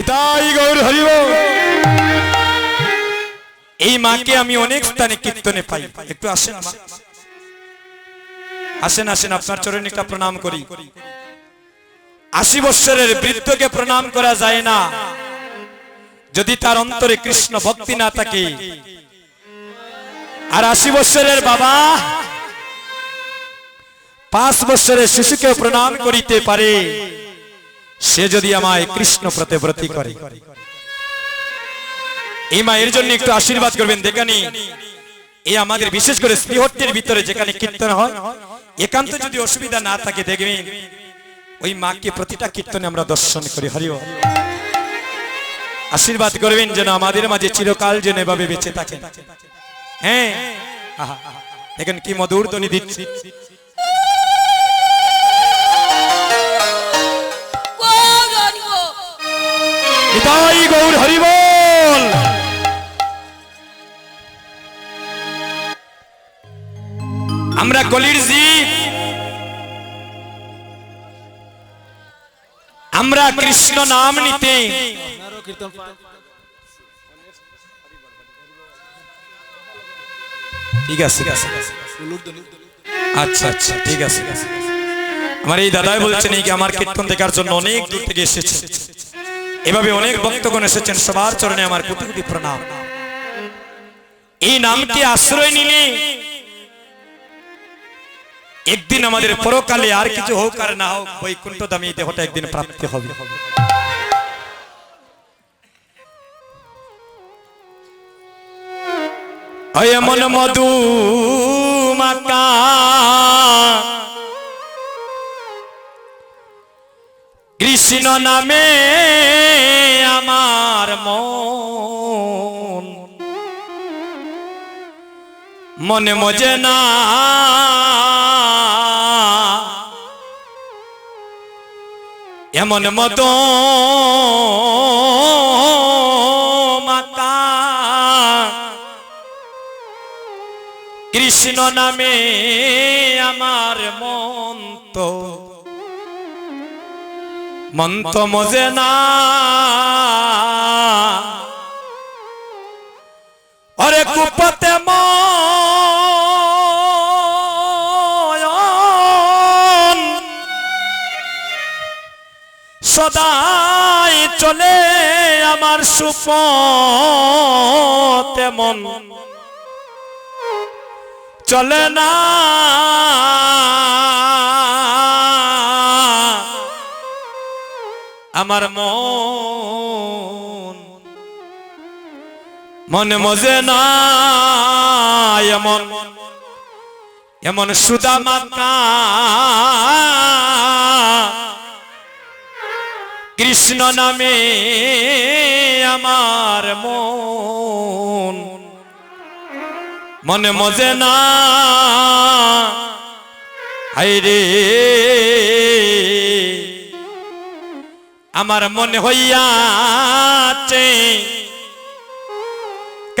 নিতাই গৌর হরিব। এই মাকে আমি অনেক স্থানে কীর্তনে পাই। একটু আসেন আসেন আসেন, আপনার চরণে একটা প্রণাম করি। আশি বৎসরের বৃদ্ধকে প্রণাম করা যায় না। যদি তার অন্তরে কৃষ্ণ ভক্তি না থাকে। আর আশি বৎসরের বাবা, পাঁচ বৎসরের শিশুকে প্রণাম করিতে পারে। সে যদি আমায় কৃষ্ণ প্রতিব্রতি করে। এই মায়ের জন্য একটু আশীর্বাদ করবেন দেখানি এই আমাদের বিশেষ করে শ্রীহট্টের ভিতরে যেখানে কীর্তন হয়, একান্ত যদি অসুবিধা না থাকে, দেখবেন ওই মাকে প্রতিটা কীর্তনে আমরা দর্শন করি হরিও আশীর্বাদ করবেন যেন আমাদের মাঝে চিরকাল যেন এভাবে বেঁচে থাকে। হ্যাঁ দেখেন কি মধুর ধ্বনি দিচ্ছি। নিতাই গৌর হরিবল। আমরা কলির জীব আমরা কৃষ্ণ নাম নিতে। ঠিক আছে। আচ্ছা আচ্ছা ঠিক আছে। আমার এই দাদাই বলছেন এই আমার কীর্তন দেখার জন্য অনেক দূর থেকে এসেছে। এভাবে অনেক ভক্তগণ এসেছেন, সবার চরণে আমার কোটি কোটি প্রণাম। এই নামকে আশ্রয় নিলে একদিন আমাদের পরকালে আর কিছু হোক আর না হোক বৈকুণ্ঠ দামি দেহটা একদিন প্রাপ্তি হবে। এমন মধু মাকা কৃষ্ণ নামে আমার মন। মনে মজে না। এমন মত মাতা। কৃষ্ণ নামে আমার মন তো মন্ত মজে না। কুপতে সদাই চলে আমার সুপ তেমন চলে না। আমার মন মনে মজে না, এমন সুদা মাতা। কৃষ্ণ নামে আমার মন। মনে মজে না হাইরে আমার মনে হইয়াছে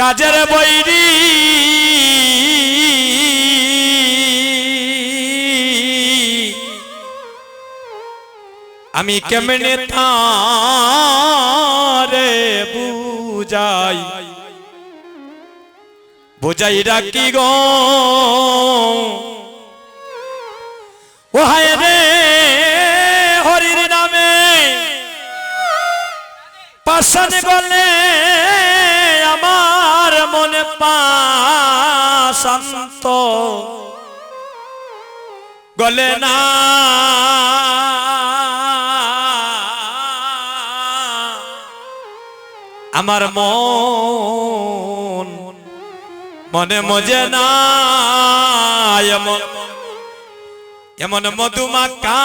কাজের বৈরি। আমি কেমনে তারে বুঝাই? বুঝাই রাখি গো। ও হায় রে হরির নামে। পাশান গলে মনে গলে না। আমার মন মনে মজে না। এমন এমন মধুমাকা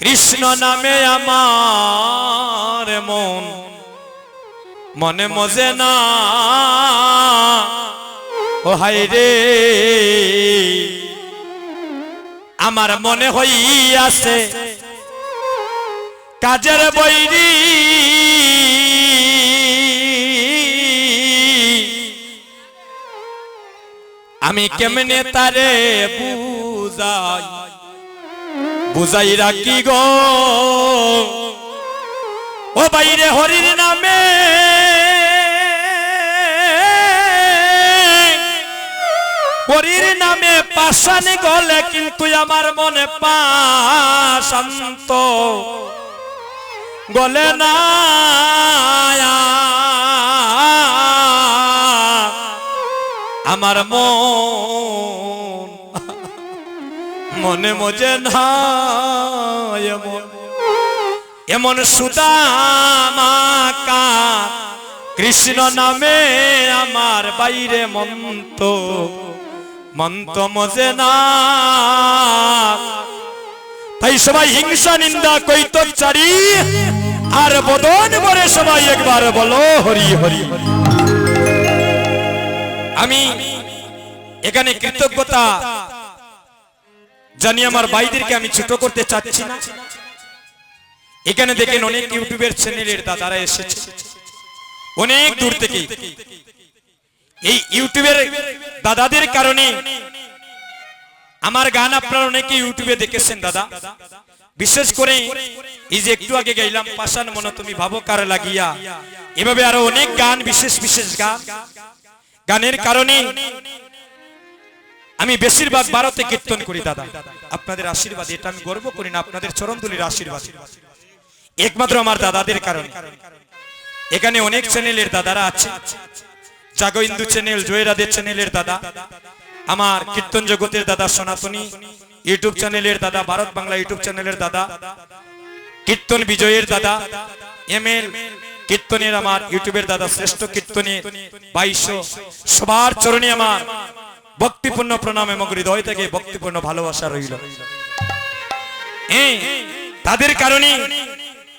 কৃষ্ণ নামে আমার মন। মনে মজে না। ও হাই রে। আমার মনে হইয়াছে কাজের বৈরি। আমি কেমনে তারে বুঝাই? বুঝাই রাখি গো? ও বাইরে হরির নামে হরির নামে পাশান গলে কিন্তু আমার মনে পাশান্ত গলে না আমার মন। মনে মজে না এমন। সুদামাকা কৃষ্ণ নামে আমার বাইরে মন্ত মন্ত মজে না তাই সবাই হিংসা, নিন্দা কৈতচারী আর বদন বরে সবাই একবার বলো, হরি হরি আমি এখানে কৃতজ্ঞতা জানি আমার ভাইদেরকে আমি ছোট করতে চাচ্ছি না। এখানে দেখেন অনেক ইউটিউবের চ্যানেলের দাদারা এসেছে। অনেক দূর থেকে এই ইউটিউবের দাদাদের কারণে আমার গান আপনারা অনেকে ইউটিউবে দেখেছেন, দাদা। বিশেষ করে এই যে একটু আগে গাইলাম পাশান মনে তুমি ভাবো কার লাগিয়া। এভাবে আরও অনেক গান, বিশেষ বিশেষ গান। গানের কারণে আমি বেশিরভাগ ভারতে কীর্তন করি, দাদা। আপনাদের আশীর্বাদ, এটা আমি গর্ব করি না, আপনাদের চরণদুলির আশীর্বাদ। একমাত্র আমার দাদাদের কারণে। এখানে অনেক চ্যানেলের দাদারা আছে। জাগো ইন্দু চ্যানেল জয়রাদের চ্যানেলের দাদা। আমার কীর্তন জগতের দাদা সনাতনী ইউটিউব চ্যানেলের দাদা, ভারত বাংলা ইউটিউব চ্যানেলের দাদা। কীর্তন বিজয়ের দাদা। এম এল কীর্তনের আমার ইউটিউবের দাদা, শ্রেষ্ঠ কীর্তনের বাইশো। সবার চরণে আমার ভক্তিপূর্ণ প্রণাম এবং হৃদয় থেকে ভক্তিপূর্ণ ভালোবাসা রইল। তাদের কারণে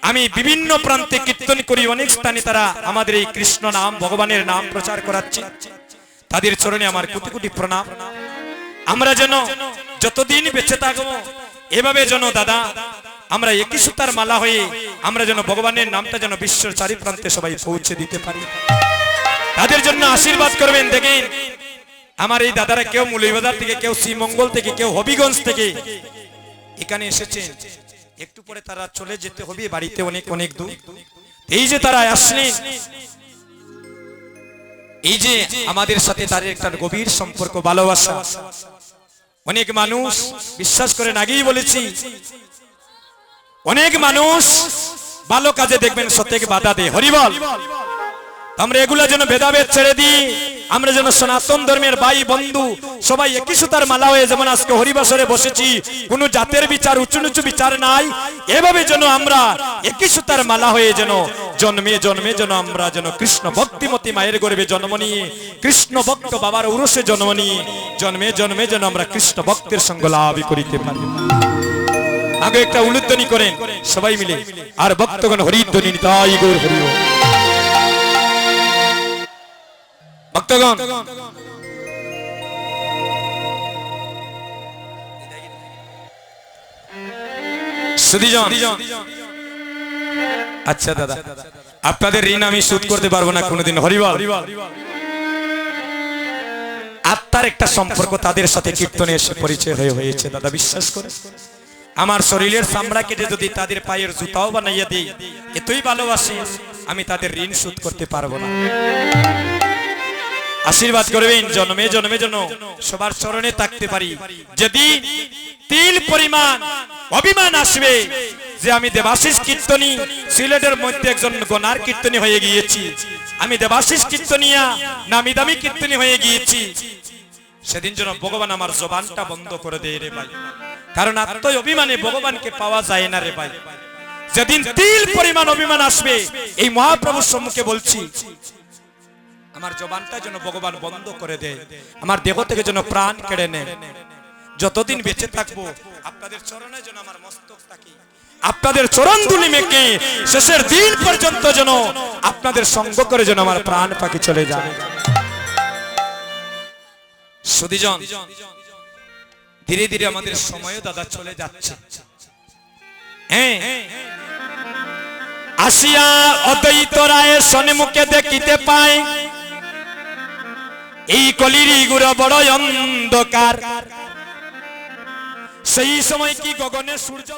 আমি বিভিন্ন প্রান্তে কীর্তন করি, অনেক স্থানে তারা আমাদের এই কৃষ্ণ নাম, ভগবানের নাম প্রচার করাচ্ছে। তাদের চরণে আমার কোটি কোটি প্রণাম। আমরা যেন যতদিন বেঁচে থাকব, এভাবে যেন দাদা, আমরা একই সুতার মালা হয়ে আমরা যেন ভগবানের নামটা যেন বিশ্বের চারি প্রান্তে সবাই পৌঁছে দিতে পারি। তাদের জন্য আশীর্বাদ করবেন, দেখেন। আমার এই দাদারা কেউ মুলিবাজার থেকে, কেউ শ্রীমঙ্গল থেকে, কেউ হবিগঞ্জ থেকে এখানে এসেছেন। একটু পরে তারা চলে যেতে হবে বাড়িতে অনেক অনেক দূর। এই যে তারা আসলেন এই যে আমাদের সাথে তাদের একটা গভীর সম্পর্ক ভালোবাসা। অনেক মানুষ বিশ্বাস করেন আগেই বলেছি অনেক মানুষ ভালো কাজে দেখবেন সত্যকে বাধা দেয়। হরিবল আমরা এগুলা যেন ভেদাভেদ ছেড়ে দিই। আমরা যেন সনাতন ধর্মের ভাই, বন্ধু, সবাই একই সুতার মালা হয়ে যেমন আজকে হরিবাসরে বসেছি, কোন জাতের বিচার উঁচু নিচু বিচার নাই, এভাবে যেন আমরা একই সুতার মালা হয়ে যেন জন্মে জন্মে যেন আমরা যেন কৃষ্ণ ভক্তিমতী মায়ের গর্বে জন্ম নিয়ে কৃষ্ণ ভক্ত বাবার উরসে জন্ম নিয়ে জন্মে জন্মে যেন আমরা কৃষ্ণ ভক্তের সঙ্গ লাভ করিতে পারি আগে একটা উলুধ্বনি করেন, সবাই মিলে, আর ভক্তগণ হরিধ্বনি তাই গৌর হরি ওম। ভক্তগণ। আচ্ছা দাদা। আপনাদের ঋণ আমি শোধ করতে পারব না, কোনোদিন। হরিবল। আত্মার একটা সম্পর্ক তাদের সাথে কীর্তনে এসে পরিচয় হয়ে হয়েছে, দাদা, বিশ্বাস করে। আমার শরীরের চামড়া কেটে যদি তাদের পায়ের জুতাও বানাইয়া দিই, এতই ভালোবাসি, আমি তাদের ঋণ শোধ করতে পারব না। আশীর্বাদ করবেন, জন্মে জন্মে যেন সবার চরণে থাকতে পারি। যদি তিল পরিমাণ অভিমান আসবে যে আমি দেবাশিস কীর্তনী সিলেটের মধ্যে একজন গনার কীর্তনী হয়ে গিয়েছি, আমি দেবাশিস কীর্তনিয়া নামি দামি কীর্তনী হয়ে গিয়েছি, সেদিন যেন ভগবান আমার জবানটা বন্ধ করে দেয় রে ভাই। কারণ আত্মই অভিমানে ভগবানকে পাওয়া যায় না রে ভাই। যেদিন তিল পরিমাণ অভিমান আসবে, এই মহাপ্রভুর সম্মুখে বলছি আমার জবানটা যেন ভগবান বন্ধ করে দেয়। আমার দেহ থেকে যেন প্রাণ কেড়ে নেয়। যতদিন বেঁচে থাকব, আপনাদের চরণে যেন আমার মস্তক থাকে। আপনাদের চরণ দুলি মেকে শেষের দিন পর্যন্ত যেন আপনাদের সঙ্গ করে যেন আমার প্রাণ পাখি চলে যায়। সুদীজন ধীরে ধীরে আমাদের সময়ও দাদা চলে যাচ্ছে। হ্যাঁ। আসিয়া অদ্বৈত রায় সন্মুখে দেখিতে পায় এই কলির গুড় বড় অন্ধকার। সেই সময় কি গগনে সূর্য